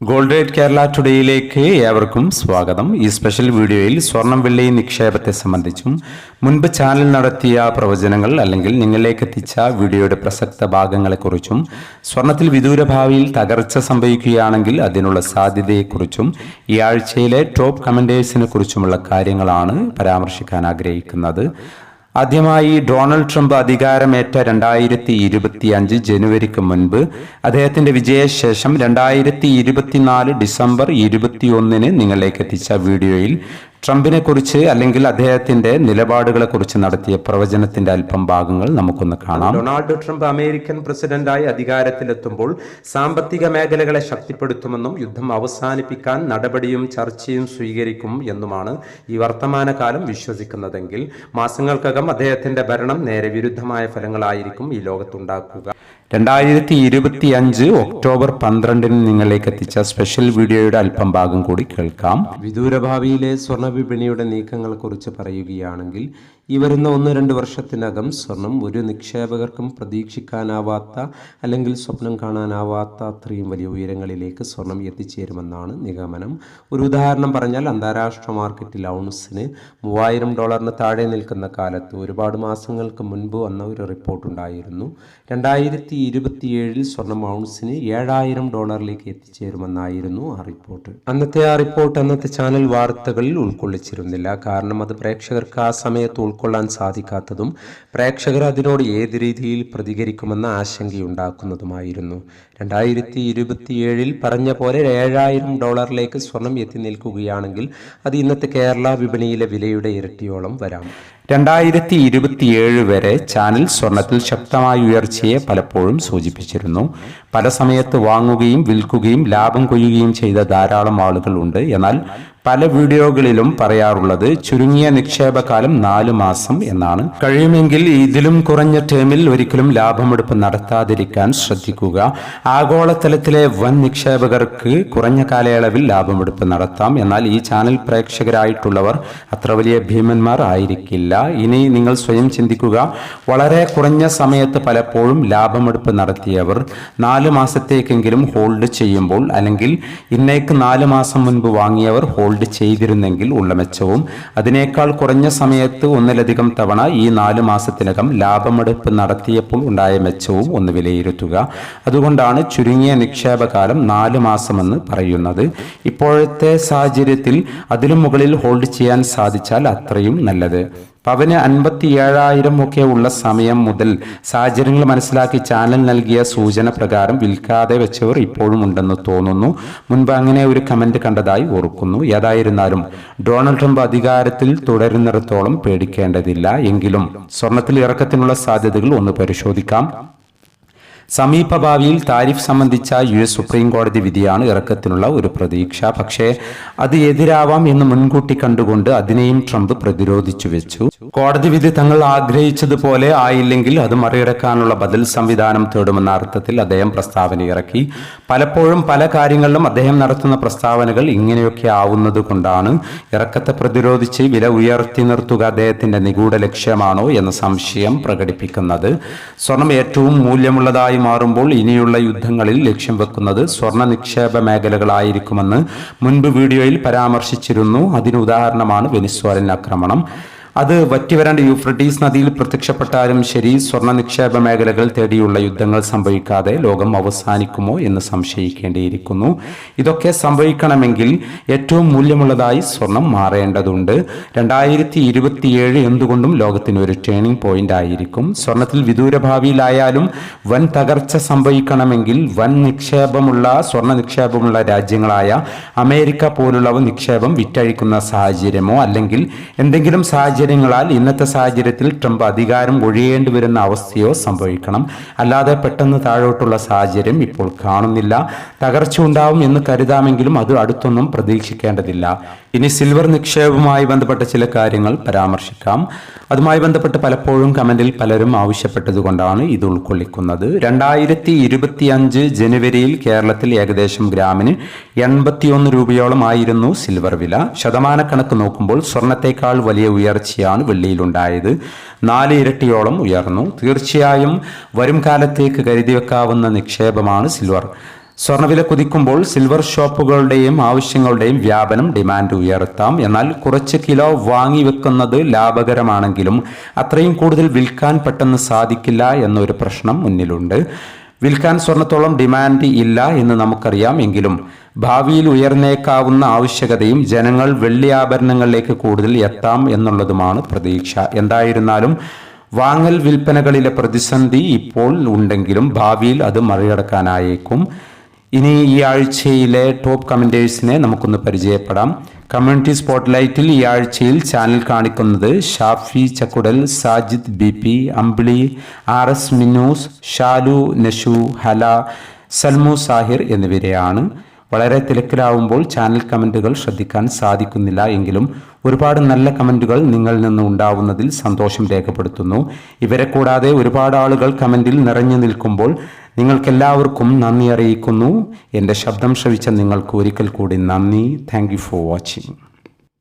Gold rate Kerala ടുഡേയിലേക്ക് ഏവർക്കും സ്വാഗതം. ഈ സ്പെഷ്യൽ വീഡിയോയിൽ സ്വർണം വെള്ളി നിക്ഷേപത്തെ സംബന്ധിച്ചും മുൻപ് ചാനൽ നടത്തിയ പ്രവചനങ്ങൾ അല്ലെങ്കിൽ നിങ്ങളിലേക്ക് എത്തിച്ച വീഡിയോയുടെ പ്രസക്ത ഭാഗങ്ങളെക്കുറിച്ചും സ്വർണത്തിൽ വിദൂര ഭാവിയിൽ തകർച്ച സംഭവിക്കുകയാണെങ്കിൽ അതിനുള്ള സാധ്യതയെക്കുറിച്ചും ഈ ആഴ്ചയിലെ ടോപ്പ് കമന്റേഴ്സിനെ കുറിച്ചുമുള്ള കാര്യങ്ങളാണ് പരാമർശിക്കാൻ ആഗ്രഹിക്കുന്നത്. ആദ്യമായി ഡൊണാൾഡ് ട്രംപ് അധികാരമേറ്റ രണ്ടായിരത്തി ഇരുപത്തി അഞ്ച് ജനുവരിക്ക് മുൻപ് അദ്ദേഹത്തിന്റെ വിജയശേഷം രണ്ടായിരത്തി ഇരുപത്തിനാല് ഡിസംബർ ഇരുപത്തിയൊന്നിന് നിങ്ങളിലേക്ക് എത്തിച്ച വീഡിയോയിൽ ട്രംപിനെ കുറിച്ച് അല്ലെങ്കിൽ അദ്ദേഹത്തിന്റെ നിലപാടുകളെ കുറിച്ച് നടത്തിയ പ്രവചനത്തിന്റെ അല്പം ഭാഗങ്ങൾ നമുക്കൊന്ന് കാണാം. ഡൊണാൾഡ് ട്രംപ് അമേരിക്കൻ പ്രസിഡന്റായി അധികാരത്തിലെത്തുമ്പോൾ സാമ്പത്തിക മേഖലകളെ ശക്തിപ്പെടുത്തുമെന്നും യുദ്ധം അവസാനിപ്പിക്കാൻ നടപടിയും ചർച്ചയും സ്വീകരിക്കും എന്നുമാണ് ഈ വർത്തമാനകാലം വിശ്വസിക്കുന്നതെങ്കിൽ മാസങ്ങൾക്കകം അദ്ദേഹത്തിന്റെ ഭരണം നേരെ വിരുദ്ധമായ ഫലങ്ങളായിരിക്കും ഈ ലോകത്തുണ്ടാക്കുക. രണ്ടായിരത്തി ഇരുപത്തി അഞ്ച് ഒക്ടോബർ പന്ത്രണ്ടിന് നിങ്ങളിലേക്ക് എത്തിച്ച സ്പെഷ്യൽ വീഡിയോയുടെ അല്പം ഭാഗം കൂടി കേൾക്കാം. വിദൂരഭാവിയിലെ സ്വർണ വിപണിയുടെ നീക്കങ്ങളെക്കുറിച്ച് പറയുകയാണെങ്കിൽ ഈ വരുന്ന ഒന്ന് രണ്ട് വർഷത്തിനകം സ്വർണം ഒരു നിക്ഷേപകർക്കും പ്രതീക്ഷിക്കാനാവാത്ത അല്ലെങ്കിൽ സ്വപ്നം കാണാനാവാത്ത അത്രയും വലിയ ഉയരങ്ങളിലേക്ക് സ്വർണം എത്തിച്ചേരുമെന്നാണ് നിഗമനം. ഒരു ഉദാഹരണം പറഞ്ഞാൽ അന്താരാഷ്ട്ര മാർക്കറ്റിൽ ഔൺസിന് മൂവായിരം ഡോളറിന് താഴെ നിൽക്കുന്ന കാലത്ത് ഒരുപാട് മാസങ്ങൾക്ക് മുൻപ് വന്ന ഒരു റിപ്പോർട്ട് ഉണ്ടായിരുന്നു. രണ്ടായിരത്തി ഇരുപത്തിയേഴിൽ സ്വർണം ഔൺസിന് ഏഴായിരം ഡോളറിലേക്ക് എത്തിച്ചേരുമെന്നായിരുന്നു ആ റിപ്പോർട്ട്. അന്നത്തെ ആ റിപ്പോർട്ട് അന്നത്തെ ചാനൽ വാർത്തകളിൽ ഉൾക്കൊള്ളിച്ചിരുന്നില്ല. കാരണം അത് പ്രേക്ഷകർക്ക് ആ സമയത്ത് ഉൾക്കൊള്ളാൻ സാധിക്കാത്തതും പ്രേക്ഷകർ അതിനോട് ഏത് രീതിയിൽ പ്രതികരിക്കുമെന്ന ആശങ്കയുണ്ടാക്കുന്നതുമായിരുന്നു. രണ്ടായിരത്തി ഇരുപത്തിയേഴിൽ പറഞ്ഞ പോലെ ഏഴായിരം ഡോളറിലേക്ക് സ്വർണം എത്തി നിൽക്കുകയാണെങ്കിൽ അത് ഇന്നത്തെ കേരള വിപണിയിലെ വിലയുടെ ഇരട്ടിയോളം വരാം. രണ്ടായിരത്തി ഇരുപത്തിയേഴ് വരെ ചാനൽ സ്വർണത്തിൽ ശക്തമായ ഉയർച്ചയെ പലപ്പോഴും സൂചിപ്പിച്ചിരുന്നു. പല സമയത്ത് വാങ്ങുകയും വിൽക്കുകയും ലാഭം കൊയ്യുകയും ചെയ്ത ധാരാളം ആളുകളുണ്ട് എന്നാൽ പല വീഡിയോകളിലും പറയാറുള്ളത് ചുരുങ്ങിയ നിക്ഷേപകാലം നാലു മാസം എന്നാണ്. കഴിയുമെങ്കിൽ ഇതിലും കുറഞ്ഞ ടേമിൽ ഒരിക്കലും ലാഭമെടുപ്പ് നടത്താതിരിക്കാൻ ശ്രദ്ധിക്കുക. ആഗോളതലത്തിലെ വൻ നിക്ഷേപകർക്ക് കുറഞ്ഞ കാലയളവിൽ ലാഭമെടുപ്പ് നടത്താം. എന്നാൽ ഈ ചാനൽ പ്രേക്ഷകരായിട്ടുള്ളവർ അത്ര വലിയ ഭീമന്മാർ ആയിരിക്കില്ല. ഇനി നിങ്ങൾ സ്വയം ചിന്തിക്കുക. വളരെ കുറഞ്ഞ സമയത്ത് പലപ്പോഴും ലാഭമെടുപ്പ് നടത്തിയവർ നാല് മാസത്തേക്കെങ്കിലും ഹോൾഡ് ചെയ്യുമ്പോൾ അല്ലെങ്കിൽ ഇന്നേക്ക് നാല് മാസം മുൻപ് വാങ്ങിയവർ ഹോൾഡ് ചെയ്തിരുന്നെങ്കിൽ ഉള്ള മെച്ചവും അതിനേക്കാൾ കുറഞ്ഞ സമയത്ത് ഒന്നിലധികം തവണ ഈ നാല് മാസത്തിനകം ലാഭമെടുപ്പ് നടത്തിയപ്പോൾ ഉണ്ടായ മെച്ചവും ഒന്ന് വിലയിരുത്തുക. അതുകൊണ്ടാണ് ചുരുങ്ങിയ നിക്ഷേപകാലം നാല് മാസമെന്ന് പറയുന്നത്. ഇപ്പോഴത്തെ സാഹചര്യത്തിൽ അതിലും മുകളിൽ ഹോൾഡ് ചെയ്യാൻ സാധിച്ചാൽ അത്രയും നല്ലത്. പവന് അൻപത്തി ഏഴായിരം ഒക്കെ ഉള്ള സമയം മുതൽ സാഹചര്യങ്ങൾ മനസ്സിലാക്കി ചാനൽ നൽകിയ സൂചന പ്രകാരം വിൽക്കാതെ വെച്ചവർ ഇപ്പോഴും ഉണ്ടെന്ന് തോന്നുന്നു. മുൻപ് അങ്ങനെ ഒരു കമന്റ് കണ്ടതായി ഓർക്കുന്നു. ഏതായിരുന്നാലും ഡൊണാൾഡ് ട്രംപ് അധികാരത്തിൽ തുടരുന്നിടത്തോളം പേടിക്കേണ്ടതില്ല. എങ്കിലും സ്വർണത്തിൽ ഇറക്കത്തിനുള്ള സാധ്യതകൾ ഒന്ന് പരിശോധിക്കാം. സമീപഭാവിയിൽ താരിഫ് സംബന്ധിച്ച യു എസ് സുപ്രീം കോടതി വിധിയാണ് ഇറക്കത്തിനുള്ള ഒരു പ്രതീക്ഷ. പക്ഷേ അത് എതിരാവാം എന്ന് മുൻകൂട്ടി കണ്ടുകൊണ്ട് അതിനെയും ട്രംപ് പ്രതിരോധിച്ചു വെച്ചു. കോടതി വിധി തങ്ങൾ ആഗ്രഹിച്ചതുപോലെ ആയില്ലെങ്കിൽ അത് മറികടക്കാനുള്ള ബദൽ സംവിധാനം തേടുമെന്ന അർത്ഥത്തിൽ അദ്ദേഹം പ്രസ്താവന ഇറക്കി. പലപ്പോഴും പല കാര്യങ്ങളിലും അദ്ദേഹം നടത്തുന്ന പ്രസ്താവനകൾ ഇങ്ങനെയൊക്കെ ആവുന്നത് കൊണ്ടാണ് ഇറക്കത്തെ പ്രതിരോധിച്ച് വില ഉയർത്തി നിർത്തുക അദ്ദേഹത്തിന്റെ നിഗൂഢ ലക്ഷ്യമാണോ എന്ന സംശയം പ്രകടിപ്പിക്കുന്നത്. സ്വർണം ഏറ്റവും മൂല്യമുള്ളതായി മാറുമ്പോൾ ഇനിയുള്ള യുദ്ധങ്ങളിൽ ലക്ഷ്യം വെക്കുന്നത് സ്വർണ നിക്ഷേപ മേഖലകളായിരിക്കുമെന്ന് മുൻപ് വീഡിയോയിൽ പരാമർശിച്ചിരുന്നു. അതിന് ഉദാഹരണമാണ് വെനിസ്വാലിൻ ആക്രമണം. അത് വറ്റിവരാണ്ട് യൂഫ്രട്ടീസ് നദിയിൽ പ്രത്യക്ഷപ്പെട്ടാലും ശരി സ്വർണ നിക്ഷേപ മേഖലകൾ തേടിയുള്ള യുദ്ധങ്ങൾ സംഭവിക്കാതെ ലോകം അവസാനിക്കുമോ എന്ന് സംശയിക്കേണ്ടിയിരിക്കുന്നു. ഇതൊക്കെ സംഭവിക്കണമെങ്കിൽ ഏറ്റവും മൂല്യമുള്ളതായി സ്വർണം മാറേണ്ടതുണ്ട്. രണ്ടായിരത്തി ഇരുപത്തിയേഴ് എന്തുകൊണ്ടും ലോകത്തിന് ഒരു ടേണിംഗ് പോയിന്റ് ആയിരിക്കും. സ്വർണത്തിൽ വിദൂര ഭാവിയിലായാലും വൻ തകർച്ച സംഭവിക്കണമെങ്കിൽ വൻ നിക്ഷേപമുള്ള സ്വർണ നിക്ഷേപമുള്ള രാജ്യങ്ങളായ അമേരിക്ക പോലുള്ളവ നിക്ഷേപം വിറ്റഴിക്കുന്ന സാഹചര്യമോ അല്ലെങ്കിൽ എന്തെങ്കിലും സാഹചര്യം സാഹചര്യങ്ങളാൽ ഇന്നത്തെ സാഹചര്യത്തിൽ ട്രംപ് അധികാരം ഒഴിയേണ്ടി വരുന്ന അവസ്ഥയോ സംഭവിക്കണം. അല്ലാതെ പെട്ടെന്ന് താഴോട്ടുള്ള സാഹചര്യം ഇപ്പോൾ കാണുന്നില്ല. തകർച്ച ഉണ്ടാവും എന്ന് കരുതാമെങ്കിലും അത് അടുത്തൊന്നും പ്രതീക്ഷിക്കേണ്ടതില്ല. ഇനി സിൽവർ നിക്ഷേപവുമായി ബന്ധപ്പെട്ട ചില കാര്യങ്ങൾ പരാമർശിക്കാം. അതുമായി ബന്ധപ്പെട്ട് പലപ്പോഴും കമന്റിൽ പലരും ആവശ്യപ്പെട്ടതുകൊണ്ടാണ് ഇത് ഉൾക്കൊള്ളിക്കുന്നത്. രണ്ടായിരത്തി ഇരുപത്തി അഞ്ച് ജനുവരിയിൽ കേരളത്തിൽ ഏകദേശം ഗ്രാമിന് എൺപത്തിയൊന്ന് രൂപയോളം ആയിരുന്നു സിൽവർ വില. ശതമാനക്കണക്ക് നോക്കുമ്പോൾ സ്വർണത്തേക്കാൾ വലിയ ഉയർച്ചയാണ് വെള്ളിയിലുണ്ടായത്. നാല് ഇരട്ടിയോളം ഉയർന്നു. തീർച്ചയായും വരും കാലത്തേക്ക് കരുതി വെക്കാവുന്ന നിക്ഷേപമാണ് സിൽവർ. സ്വർണവില കുതിക്കുമ്പോൾ സിൽവർ ഷോപ്പുകളുടെയും ആവശ്യങ്ങളുടെയും വ്യാപനം ഡിമാൻഡ് ഉയർത്താം. എന്നാൽ കുറച്ച് കിലോ വാങ്ങി വെക്കുന്നത് ലാഭകരമാണെങ്കിലും അത്രയും കൂടുതൽ വിൽക്കാൻ പെട്ടെന്ന് സാധിക്കില്ല എന്നൊരു പ്രശ്നം മുന്നിലുണ്ട്. വിൽക്കാൻ സ്വർണത്തോളം ഡിമാൻഡ് ഇല്ല എന്ന് നമുക്കറിയാം എങ്കിലും ഭാവിയിൽ ഉയർന്നേക്കാവുന്ന ആവശ്യകതയും ജനങ്ങൾ വെള്ളി ആഭരണങ്ങളിലേക്ക് കൂടുതൽ എത്താം എന്നുള്ളതുമാണ് പ്രതീക്ഷ. എന്തായിരുന്നാലും വാങ്ങൽ വിൽപ്പനകളിലെ പ്രതിസന്ധി ഇപ്പോൾ ഉണ്ടെങ്കിലും ഭാവിയിൽ അത് മറികടക്കാനായേക്കും. ഇനി ഈ ആഴ്ചയിലെ ടോപ്പ് കമന്റേഴ്സിനെ നമുക്കൊന്ന് പരിചയപ്പെടാം. കമ്മ്യൂണിറ്റി സ്പോട്ട്ലൈറ്റിൽ ഈ ആഴ്ചയിൽ ചാനൽ കാണിക്കുന്നത് Shafi Chakkudal Sajid B P Ambili R S Minnus Shalu Nashu Hala Salmu Sahir എന്നിവരെയാണ്. വളരെ തിരക്കിലാവുമ്പോൾ ചാനൽ കമന്റുകൾ ശ്രദ്ധിക്കാൻ സാധിക്കുന്നില്ല എങ്കിലും ഒരുപാട് നല്ല കമന്റുകൾ നിങ്ങളിൽ നിന്ന് ഉണ്ടാവുന്നതിൽ സന്തോഷം രേഖപ്പെടുത്തുന്നു. ഇവരെ കൂടാതെ ഒരുപാട് ആളുകൾ കമന്റിൽ നിറഞ്ഞു നിൽക്കുമ്പോൾ നിങ്ങൾക്കെല്ലാവർക്കും നന്ദി അറിയിക്കുന്നു. എന്റെ ശബ്ദം ശ്രവിച്ച നിങ്ങൾക്ക് ഒരിക്കൽ കൂടി നന്ദി. Thank for watching